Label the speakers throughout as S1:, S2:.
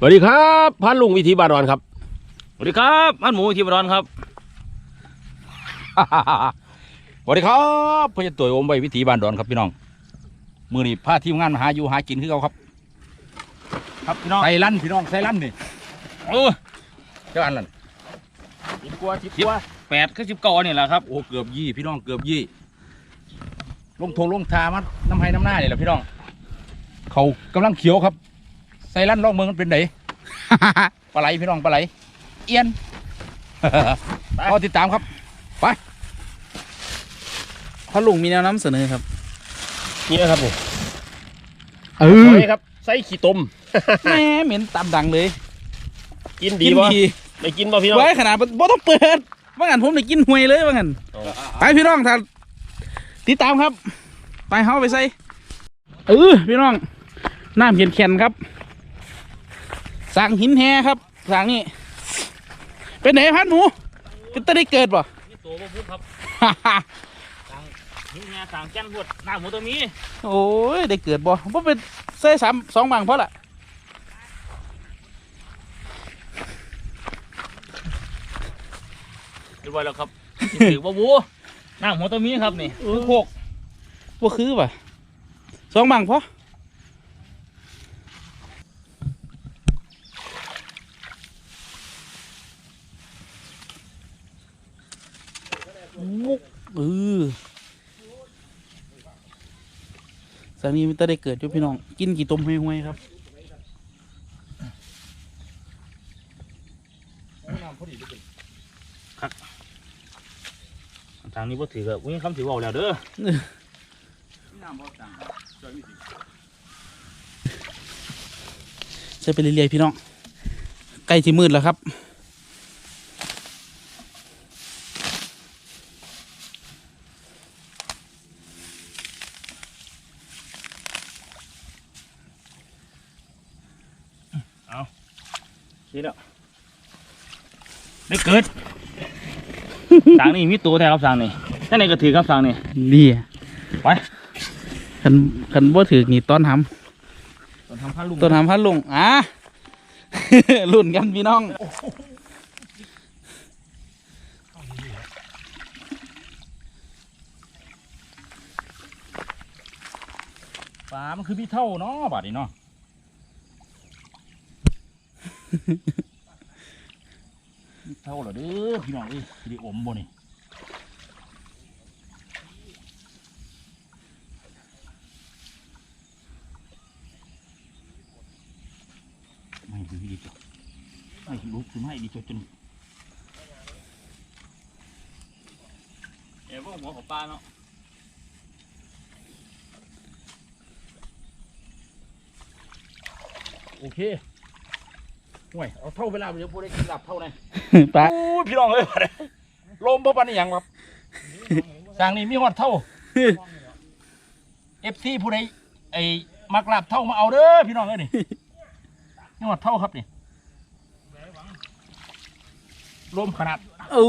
S1: สวัสดีครับพันลุงวิธีบารอนครับ
S2: สวัสดีครับอันหมูทีมร้อนครับ
S3: สวัสดีครับพ่อจะตัวอมใบวิถีบ้านดอนครับพี่น้องมือนี้พาทีมงานมาหาอยู่หากินคือเขาครับ
S2: ครับพี่น้อง
S3: ใส่ลั่นพี่น้องใส่ลั่นนี่
S2: โอ้
S3: เจ้าอันลั่น
S2: สิบกว่าสิบกว่าแปดก็สิบเก้านี่แหละครับ
S3: โอ้เกือบยี่พี่น้องเกือบยี่ลงทงลงทามันน้ำให้น้ำหน้านี่แหละพี่น้องเขากำลังเขียวครับใส่ลั่นลองเมืองมันเป็นไหนปลาไหลพี่น้องปลาไหลเอียนรอติดตามครับ
S4: พ่อลุงมีแนวน้ำเสนอครับ
S1: นี่นะครับนี่
S4: เอ
S1: หอยครับใส่ขี้ต้ม
S4: แม่เหม็นตามดังเลย
S1: กินดี
S4: กิน
S1: บ่
S4: ดี
S1: ได้กินบ่พี่น้อง
S4: ไว้ขนาดบ่ต้องเปิดว่างั้นผมได้กินห่วยเลยว่างั้นไปพี่น้องถ้าติดตามครับ ไปเฮาไปใส่เออพี่น้องน้ำเขียนแข็นครับ สร้างหินแฮครับสร้างนี่เป็นไหนพันหมูก็จะได้เกิดป่ะ
S2: นี่ตัวบ่พุกครับนี่งานสั่งแจ้งพวดหน้าหมูตัวนี้
S4: โอ้ยได้เกิดบ่ผมเป็นใส่สามสองบางเพราะละ
S2: เรียบร้อยแล้วครับถือว่าบูหน้าหมูตัวนี้ครับนี่คือโคก
S4: บ่คือป่ะสองบางเพราะ มุกเออสามีมันจะได้เกิดอยู่พี่น้อง กินกี่ต้มห้วยๆครับ
S2: ทางนี้บ่ถือกับวิ่งคำถือว่าแล้วเด้อ
S4: ใช้ไปเรื่อยๆพี่น้องใกล้ที่มืดแล้วครับ
S2: คิดแล้วได้เกิดสั่งนี่มีตัวแท้ครับสั่งนี่ท่านไหนก็ถือครับสั่งนี่
S4: นี่
S2: ไป
S4: คันคันบ่ถือนี่ต้อนท
S2: ตอนทำพันลุงำ
S4: ต้อนทำพัดลุงอะรุ่นกันพี่น้อง
S3: ปลามันคือพี่เท่าเนาะบาดนี้เนาะพี่ เท่าเหรอเด้อพี่น้องเอ้ยสิได้อมบ่นี่ไม่ดีดีจ้ะไม่ลุกคือไม่ดีจ้ะจน
S2: เอ๋พวกหัวของปลาเนาะ
S3: โอเค ห่วยเอาเท่าเวลาเดี๋ยวพูดได้กินหลับเท่าไหร่
S4: ปลา
S3: โอ้ยพี่น้องเอ้ยบาดนี้ลมบ่ปานนี้หยังครับสร้างนี่มีฮอดเท่าเอฟซีผู้ใดไอ้มักลาบเท่ามาเอาเด้อพี่น้องเอ้ยนี่นี่หอดเท่าครับนี่ลมขนาด
S4: โอ้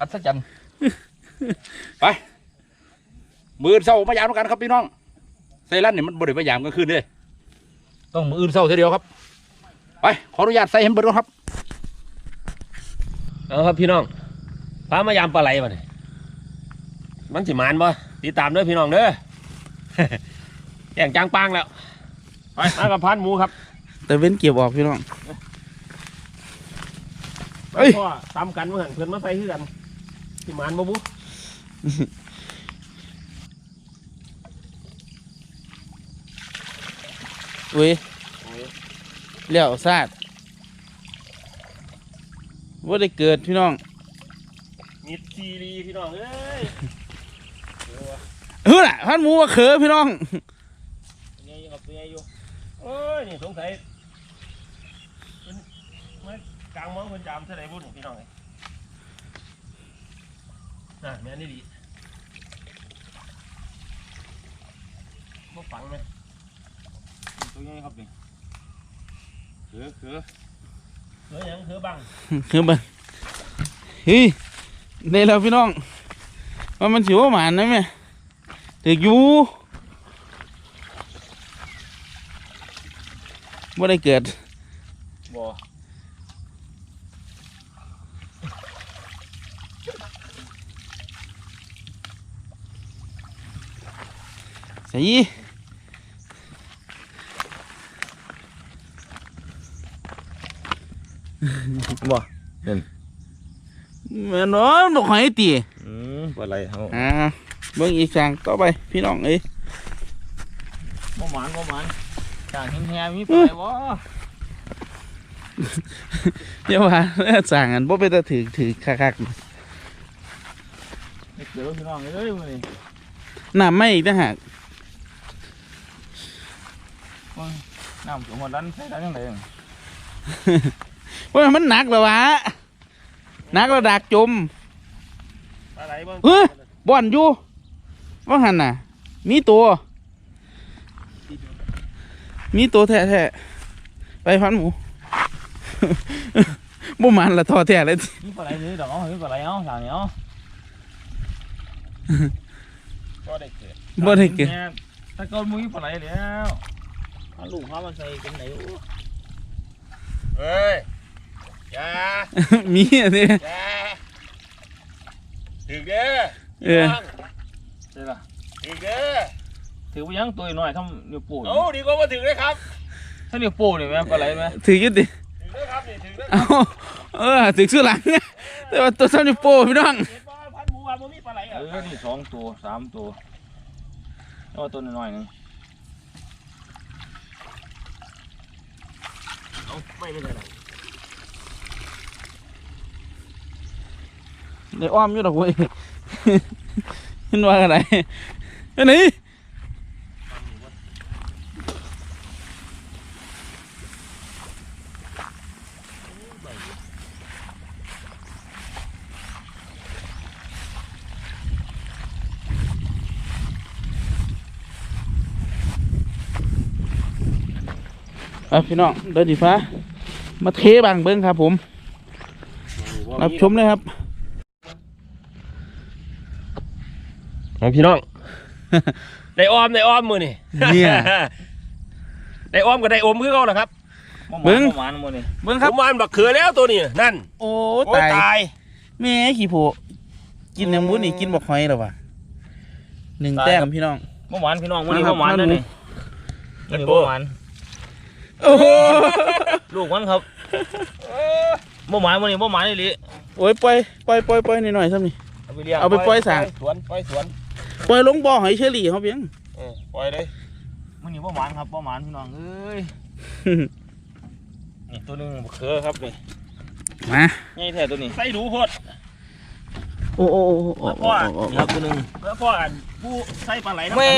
S3: อัศจรรย์ไปมืออื่นเศร้ามายามกันครับพี่น้องไซรันนี่มันบริมายามกลางคืนเด้ต้องมืออื่นเศร้าทีเดียวครับ ไปขออนุญาตใส่ให้มันเบิดก่อนครับ
S1: เอาครับพี่น้องพามายามปลาไหลมาเนี่ยมันสิมานบ่ติดตามเด้อพี่น้องเด้อแข่งจางปางแล้วไปมากับพันหมูครับ
S4: แต่เว้นเก็บออกพี่น้องเอ้ย
S1: พ่อตามกันเมื่อหันเพื่อนมาใส่คือกันสิมานบ่บุ
S4: เว้ย เลี้ยวซาดว่าได้เกิดพี่น้อง
S1: มิดซีรีพี่น้องเอ้ย
S4: เฮ้ยน่ะพันหมูว่าเขอพี่น้อง
S1: เป็นไงอยู่ครับเป็นไงอยู่โอ้ยนี่สงสัยเป็นมากลางเมืองคนจามเท่าไหร่บุญพี่น้องเอ้ยน่ะแม่นี่ดีบ่ฝังไหม
S2: ตัวนี้ครับนี่ เขือเขือ
S1: เฮ้ยยังเฮ้ยบัง
S4: คือบันเฮ้ยได้แล้วพี่น้องว่ามันสิว่าหมานนะแม่ถืออยู่บ่ได้เกิด
S2: บ่
S4: ใส่ บ่แม่นอนบอกให้ตี
S2: อืมปลาไหลเฮา
S4: อ่าเบิ่งอีกสั่งต่อไปพี่น้องเอ้ย
S2: บ่หมานบ่หมานจางแห้งๆมีปลาไหลบ่
S4: เดี๋ยวว่าเอ้อสั่งอันบ่เป็นตาถือถือคัก
S2: เดี๋ยวพี่น้องเอ้ยมื้อนี้
S4: ๆน้ำไม่อีกต่างหาก
S2: น้ำถึงหมดดันใส่ได้จังได๋
S4: ว่ามันหนักแล้ววะหนักแล้วดักจม
S1: ปลาไหลบ้าง
S4: เฮ้ยบ่อนอยู่ว่าหันน่ะ มีตัว มีตัวแท้ๆไปพันหมูบ่มันละทอแท้เลย
S2: มีปลาไหลนี่ดอกเอามีปลาไหลเอาทางนี้เอา
S1: ก็ได้เกิด
S4: บ่ได้เกิด
S2: ถ้าเกิดมึงมีปลาไหลแล้วเอาลูกเขามาใส่กันไหนโอ้
S1: เฮ้ยอย่า
S4: มีอันนี้
S1: อย่าถึงเด้อ
S4: เออ
S2: ใช่ล่ะ
S1: ถึงเด้อ
S2: ถือไปยังตัวน้อยทำนิ้วโป้ง
S1: เอาดีกว่ามาถึงเลยครับ
S2: ถ้านิ้วโป้งนี่แม่นปลาไหลไหม
S4: ถืออยุติ
S1: ถึงเลยครับนี่ถึงเลย
S4: เอาเออถือชื่อหลังแต่ว่าตัวซ้ำนี่โป้พี่น้อง
S1: เห็นบ่พันหมูว่าบ่มีปลาไหล
S2: เอ
S1: อะ
S2: อนี่สองตัวสามตัวแล้วตัวน้อยๆหนึง
S1: เอาไม่เป็ ไร
S4: เดี๋ยวอ้อมอยู่ดอกเว้ยเห็นว่าอะไรไปไหนอะพี่น้องเดินดีฟ้า มาเทบางเบิ้งครับผม รับชมเลยครับ
S1: เอาพี่น้อง ได้อ้อมได้อ้อมมือนี่
S4: เนี่ย
S1: ได้อ้อมก็ได้อมคือเขาแหละครับ
S2: บ่ห
S4: เบิ่
S2: มาน
S4: ง
S2: บ่หมานหมดนี่
S4: เบิ้ง
S1: ผ
S4: ครับ
S1: มวานบักเขือแล้วตัวนี้นั่น
S4: โอ้
S1: โอ้ย
S4: ตาย
S1: ตาย
S4: แม่ขี้โผกินน้ำบุญนี่กินบอกหอยหรอวะหนึ่งแต้มพี่น้อง
S2: บ่หมานพี่น้องมื้อนี้
S4: มาครับ
S2: บ่หมานเด้อนี่
S1: มา
S2: นี่
S1: ดู
S2: บ่หมาน
S4: โอ้โห
S2: ลูกมันครับบ่หมานมื้อนี้บ่หมานอีหลี
S4: โอ้ยปล่อยปล่อยปล่อยปล่อยหน่อยๆซ้ำนี่
S1: เอาไปเลี้ยง
S4: เอาไปปล่อยสั่ง
S1: สวนปล่อยสวน
S4: ปล่อยลงบ่อหอยเชอรี่เขาเพียง
S1: เออปล่อยเลย
S2: มื้อนี้บ่หมานครับบ่หมานพี่น้องเอ้ยนี่ตัวหนึงบักเขือครับนี่
S4: มา
S2: ใหญ่แท้ตัวนี้
S1: ใส่ดูโพด
S4: โอ้โอ้โอ้โอ้โอ้
S1: พ่อ
S4: โอ้
S2: นี่ครับตัวหนึง
S1: เพื่อพ่ออันผู้ใส่ปลาไหลน้ำ
S2: แม่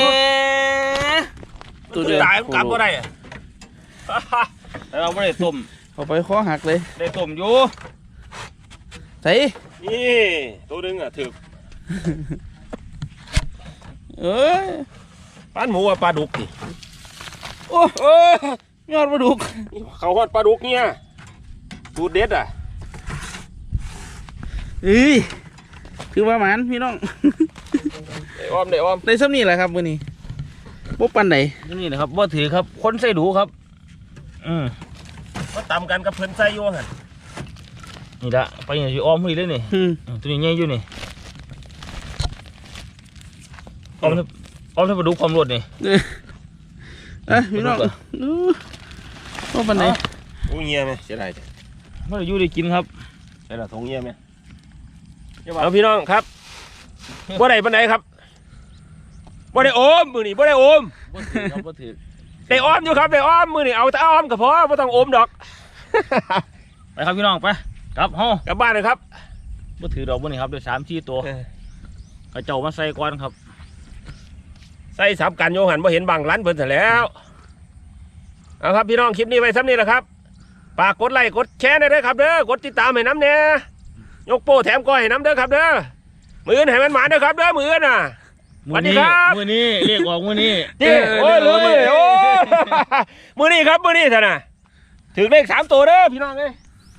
S1: ตัวเดียวตายมันกลับก็ได้อะ
S2: แต่เราบ่ได้ต้ม
S4: เอาไปคอหักเลย
S2: ได้ต้มอยู่
S4: ใส่
S1: นี่ตัวหนึงอะถึก
S4: เอ้ย
S1: ป้านหมูว่าปลาดุกดิ
S4: โอ้เออยอดปลาดุก
S1: เขาฮอดปลาดุกเนี่ยสูตรเด็ดอะ
S4: เอ้ยคือว่าหมันพี่น้อง
S1: ได้อ้อมได้อ้อม
S4: ได้ซ้ำนี่แหละครับวันนี้บ่ปันไหน
S2: นี่นะครับบ่ถือครับคนใส่ดูครับ อืม
S1: มาตำกันกับเพิ่นใส่อยู่หั่น
S2: นี่ละไปอย่างที่อ้อมพอดีเลยนี่
S4: อืม
S2: อืมตัวนี้ใหญ่อยู่นี่ อ้อมเท่าอ้อมเท่าปลาดุกความรวดนี่
S4: เอ้ยพี่น้องอู้บ่ปันไหน
S1: โอ้เงียไหมเสียดายจัง
S2: ไม่ได้อยู่ได้กินครับ
S1: ใส่ละทงเงียไหมเอาพี่น้องครับบ่ได้ปานใดครับบ่ได้โอมมือนี่บ่ได้โอม
S2: บ่ถือครับบ่ถือ
S1: ได้อ้อมอยู่ครับได้อ้อมมือนี่เอาแต่อ้อมก็พอบ่ต้องโอมดอก
S2: ไปครับพี่น้องไปกลับเฮาก
S1: ลับบ้านเลยครับ
S2: บ่ถือดอกบ่นี่ครับได้สามสี่ตัวกระเจ้ามาใส่ก่อนครับ
S1: ใส่สับกันโยหันบ่เห็นบางร้านเพิ่นซะแล้วเอาครับพี่น้องคลิปนี้ไว้ซ้ำนี้แหละครับฝากกดไลค์กดแชร์หน่อยเด้อครับเด้อกดติดตามให้น้ำเนี่ยยกโป้แถมก้อยให้น้ำเด้อครับเด้อมืออนให้มันหมาเด้อครับเด้อมืออนน่ะ สวัสดีครับ
S2: มื้อนี้เรียกออกมื้อนี้
S1: นี่โอ้ยลืมมือโอ้ยมือนี่ครับมือนี่ท่านน่ะถึงเลขสามตัวเด้อพี่น้องเอ้ย